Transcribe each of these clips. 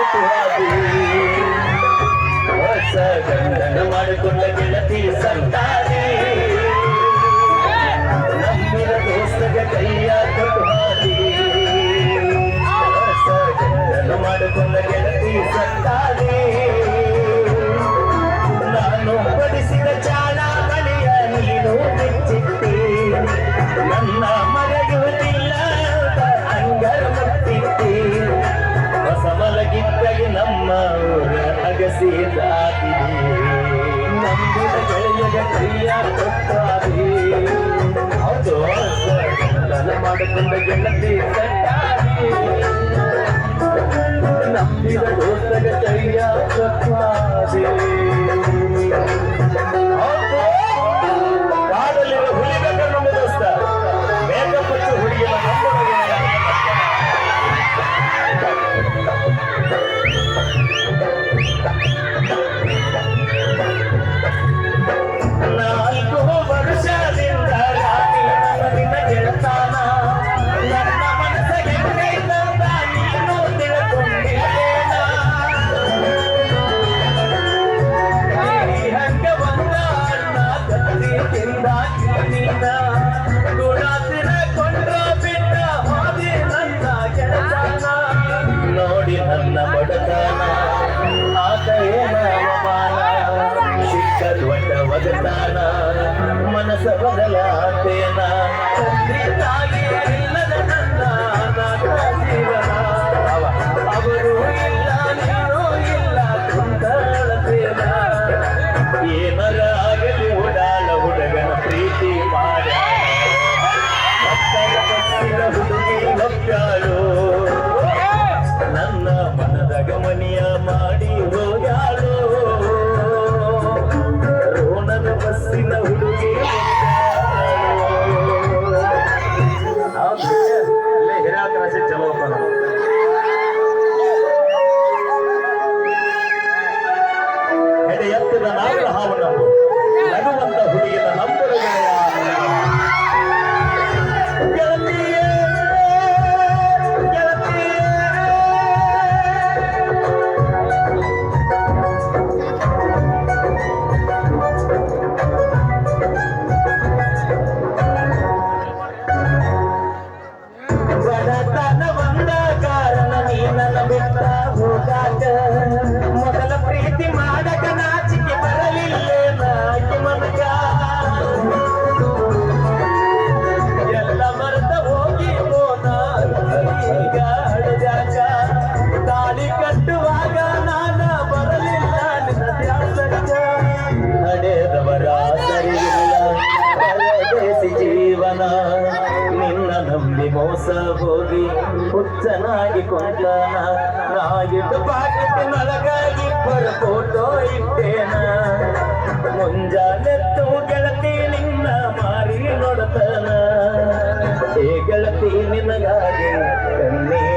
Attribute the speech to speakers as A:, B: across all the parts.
A: ಕುಟುಹಾದಿ ಹೊಸ ಗಂಡನ ಮಾಡಿಕೊಂಡ ಗೆಳತಿ ಸಂತಾನೆ ನಂಬಿದ ದೋಸ್ತಗ ಕೈಯ ಕುಟುಹಾದಿ ಹೊಸ ಗಂಡನ ಮಾಡಿಕೊಂಡ ಗೆಳತಿ ಸಂತಾನೆ ಅಗಸಿ ದಾಟಿದೆ ನಂಬಿದ ಗೆಳೆಯಗ ಕೈಯ ಹೌದು ನನ್ನ ಮಾಡಿಕೊಂಡ ಗೆಳತಿ ನಂಬಿದ ದೋಸ್ತಗ ಕೈಯ ಕೊಟ್ಟಾದೆ No. ನನ್ನ ಬಿಟ್ಟ ಹೋಗಾಕ. ಮೊದಲ ಪ್ರೀತಿ ಮಾಡಕ ನಾಚಿಕೆ ಬರಲಿಲ್ಲ. ಹೋಗಿ ಹುಚ್ಚನಾಗಿ ಕೊಂಡನ ನಾಗಿಟ್ಟು ಪಾಕಿಟ್ಟಿನೊಳಗಾಗಿ ಪರ ಫೋಟೋ ಇಟ್ಟೇನ. ಮುಂಜಾನೆತ್ತು ಗೆಳತಿ ನಿನ್ನ ಮಾರಿ ನೋಡತನ ಏ ಗೆಳತಿ, ನಿನಗಾಗಿ ಕಣ್ಣೀರ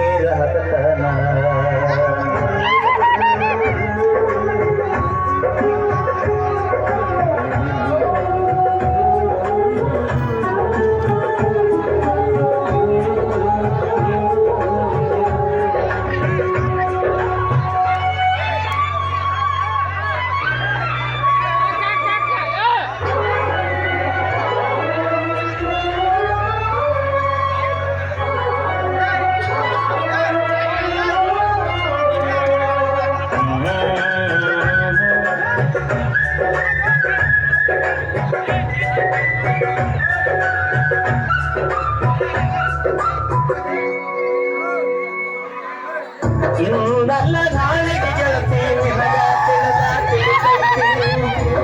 A: ಇಂದಲ್ಲ ನಾಳೆಗೆ ಗೆಳತಿ ನಿನಗ ತಿಳಿದ ತಿಳಿತೈತಿ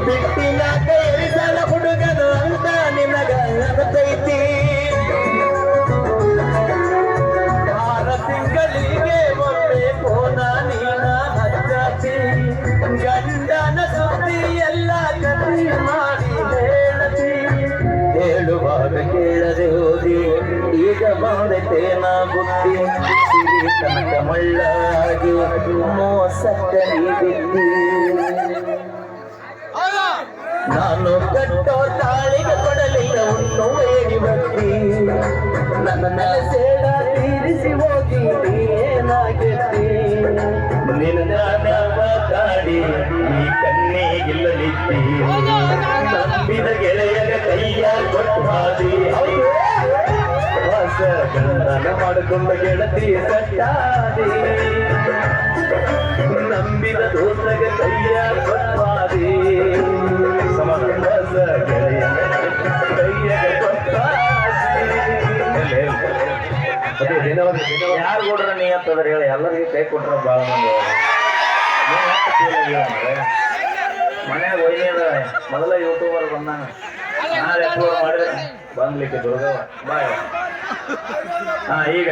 A: ಬಿಟ್ಟಿನ ಕೈರಿಸಲ ಹುಡುಗನು ಅಂತ ನಿನಗ ಅನತೈತಿ ಆರ ತಿಂಗಳಿಗೆ ಒಮ್ಮೆ ಫೋನ ನೀನ ಹಚ್ಚತಿ ಕೇಳದೆ ಹೋದಿ. ಈಗ ಬಂದೈತೇನ ಬುದ್ಧಿ ಸಿರಿ ತನಕ ಮಳ್ಳಾಗಿ ಮೋಸಕ್ಕ ನೀ ಬಿದ್ದಿ ನಾನು ಕಟ್ಟೋ ತಾಳಿಗೆ ಕೊಡಲಿಲ್ಲ, ಉಣ್ಣು ಏರಿ ಬತ್ತಿ. ನನ್ನ ನೆಲಸೇಡ ತೀರಿಸಿ ಹೋಗಿ ಏನಾಗಿದ್ದಿ ನಿನ್ನ ಜ್ಞಾನವ ಕಾಡಿ ಈ ಕಣ್ಣಿಗಿಲ್ಲಲಿದ್ದಿ ನಂಬಿದ ಗೆಳೆಯಗ ಕೈಯ ಕೊಟ್ಟಾದಿ ಹೊಸ ಗಂಡನ ಮಾಡಿಕೊಂಡ ಗೆಳತಿ ಸಟ್ಟಾದಿ ನಂಬಿದ ದೋಸ್ತಗ ಕೈಯ ಕೊಟ್ಟಾದಿ ಹೊಸ ಗೆಳೆಯ ಕೈಯ ಕೊಟ್ಟಾದಿ
B: ಯಾರು ಕೊಡ್ರ ನೀ ಅಂತಂದ್ರೆ ಹೇಳಿ ಎಲ್ಲರಿಗೆ ಕೈ ಕೊಟ್ರ ಭಾಳ ಮಂದಿ ಮನ್ಯಾಗ ಒಯ್ಯದ ಮೊದಲ ಯೂಟ್ಯೂಬರ್ ಬಂದಾನ. ನಾಳೆ ಅಪ್ಲೋಡ್ ಮಾಡಿದ್ರೆ ಬಂದ್ಲಿಕ್ಕೆ ದುರ್ಗವ ಬಾಯ್. ಹಾ ಈಗ.